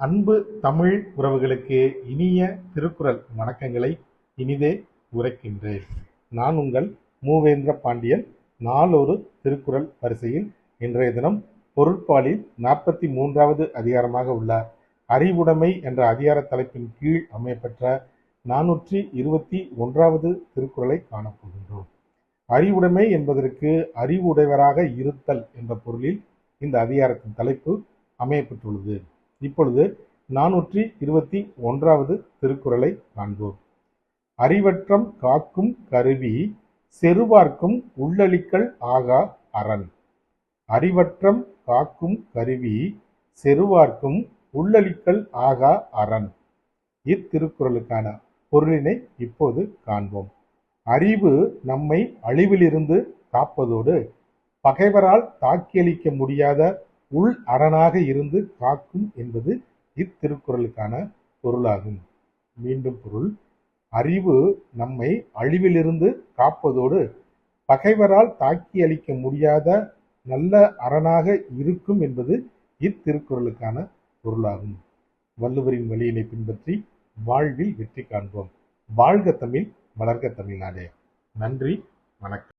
அன்பு தமிழ் உறவுகளுக்கு இனிய திருக்குறள் வணக்கங்களை இனிதே உரைக்கின்றேன். நான் உங்கள் மூவேந்திர பாண்டியன். நாளொரு திருக்குறள் வரிசையில் இன்றைய தினம் பொருட்பாலில் நாற்பத்தி மூன்றாவது அதிகாரமாக உள்ள அறிவுடைமை என்ற அதிகார தலைப்பின் கீழ் அமையப்பெற்ற நானூற்றி இருபத்தி ஒன்றாவது திருக்குறளை காணப்போகின்றோம் அறிவுடைமை என்பதற்கு அறிவுடையவராக இருத்தல் என்ற பொருளில் இந்த அதிகாரத்தின் தலைப்பு அமையப்பட்டுள்ளது இப்பொழுது நானூற்றி இருபத்தி ஒன்றாவது திருக்குறளை காண்போம். அறிவற்றம் காக்கும் கருவி செருவார்க்கும் உள்ளளிக்கல் ஆகா அரண். அறிவற்றம் காக்கும் கருவி செருவார்க்கும் உள்ளளிக்கல் ஆகா அரண். இத்திருக்குறளுக்கான பொருளினை இப்போது காண்போம். அறிவு நம்மை அழிவிலிருந்து காப்பதோடு பகைவரால் தாக்கியளிக்க முடியாத உள் அரணாக இருந்து காக்கும் என்பது இத்திருக்குறளுக்கான பொருளாகும். மீண்டும் பொருள். அறிவு நம்மை அழிவிலிருந்து காப்பதோடு பகைவரால் தாக்கி அளிக்க முடியாத நல்ல அரணாக இருக்கும் என்பது இத்திருக்குறளுக்கான பொருளாகும். வள்ளுவரின் வழியினை பின்பற்றி வாழ்வில் வெற்றி காண்போம். வாழ்க தமிழ் வளர்க தமிழ்நாடே. நன்றி வணக்கம்.